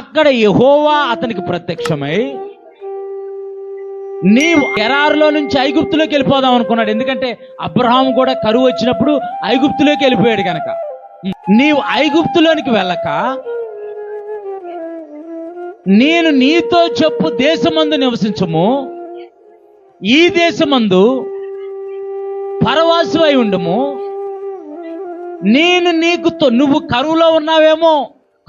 అక్కడ యహోవా అతనికి ప్రత్యక్షమై నీవు ఎరారులో నుంచి ఐగుప్తులోకి వెళ్ళిపోదాం అనుకున్నాడు. ఎందుకంటే అబ్రహాం కూడా కరువు వచ్చినప్పుడు ఐగుప్తులోకి వెళ్ళిపోయాడు కనుక నీవు ఐగుప్తులోనికి వెళ్ళక నేను నీతో చెప్పు దేశమందు నివసించము. ఈ దేశమందు పరవాసు అయి ఉండము. నేను నీకు నువ్వు కరువులో ఉన్నావేమో.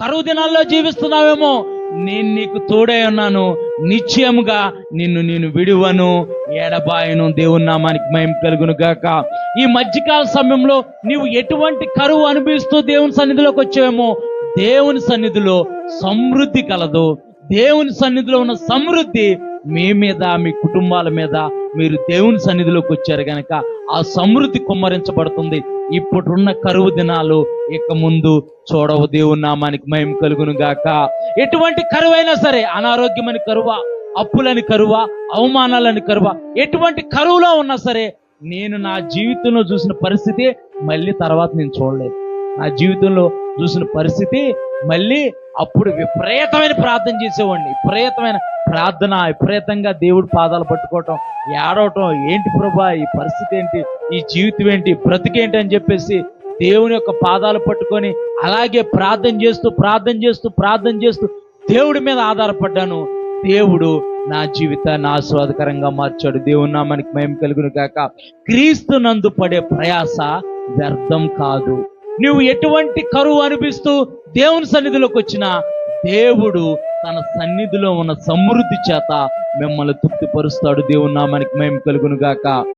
కరువు దినాల్లో జీవిస్తున్నావేమో నేను నీకు తోడై ఉన్నాను. నిశ్చయముగా నిన్ను నేను విడువను. ఎడబాయను దేవుని నామానికి మయం కలుగును గాక. ఈ మధ్యకాల సమయంలో నీవు ఎటువంటి కరువు అనుభవిస్తూ దేవుని సన్నిధిలోకి వచ్చావేమో దేవుని సన్నిధిలో సమృద్ధి కలదు. దేవుని సన్నిధిలో ఉన్న సమృద్ధి మీ మీద మీ కుటుంబాల మీద మీరు దేవుని సన్నిధిలోకి వచ్చారు కనుక ఆ సమృద్ధి కుమ్మరించబడుతుంది. ఇప్పుడున్న కరువు దినాలు ఇక ముందు చూడవు దేవుని నామానికి మయం కలుగును గాక. ఎటువంటి కరువైనా సరే అనారోగ్యమని కరువా అప్పులని కరువా అవమానాలని కరువా ఎటువంటి కరువులో ఉన్నా సరే నేను నా జీవితంలో చూసిన పరిస్థితి మళ్ళీ తర్వాత నేను చూడలేదు. నా జీవితంలో చూసిన పరిస్థితి మళ్ళీ అప్పుడు విపరీతమైన ప్రార్థన చేసేవాడిని. విపరీతమైన ప్రార్థన విపరీతంగా దేవుడు పాదాలు పట్టుకోవటం ఏడవటం ఏంటి ప్రభా ఈ పరిస్థితి ఏంటి? ఈ జీవితం ఏంటి? బ్రతికేంటి అని చెప్పేసి దేవుని యొక్క పాదాలు పట్టుకొని అలాగే ప్రార్థన చేస్తూ ప్రార్థన చేస్తూ ప్రార్థన చేస్తూ దేవుడి మీద ఆధారపడ్డాను. దేవుడు నా జీవితాన్ని ఆస్వాదకరంగా మార్చాడు. దేవుని నామానికి మేము కలుగును కాక క్రీస్తు నందు పడే ప్రయాస వ్యర్థం కాదు. నువ్వు ఎటువంటి కరువు అనిపిస్తూ దేవుని సన్నిధిలోకి వచ్చినా దేవుడు తన సన్నిధిలో ఉన్న సమృద్ధి చేత మిమ్మల్ని తృప్తిపరుస్తాడు. దేవుని నామానికి మేము కలుగును గాక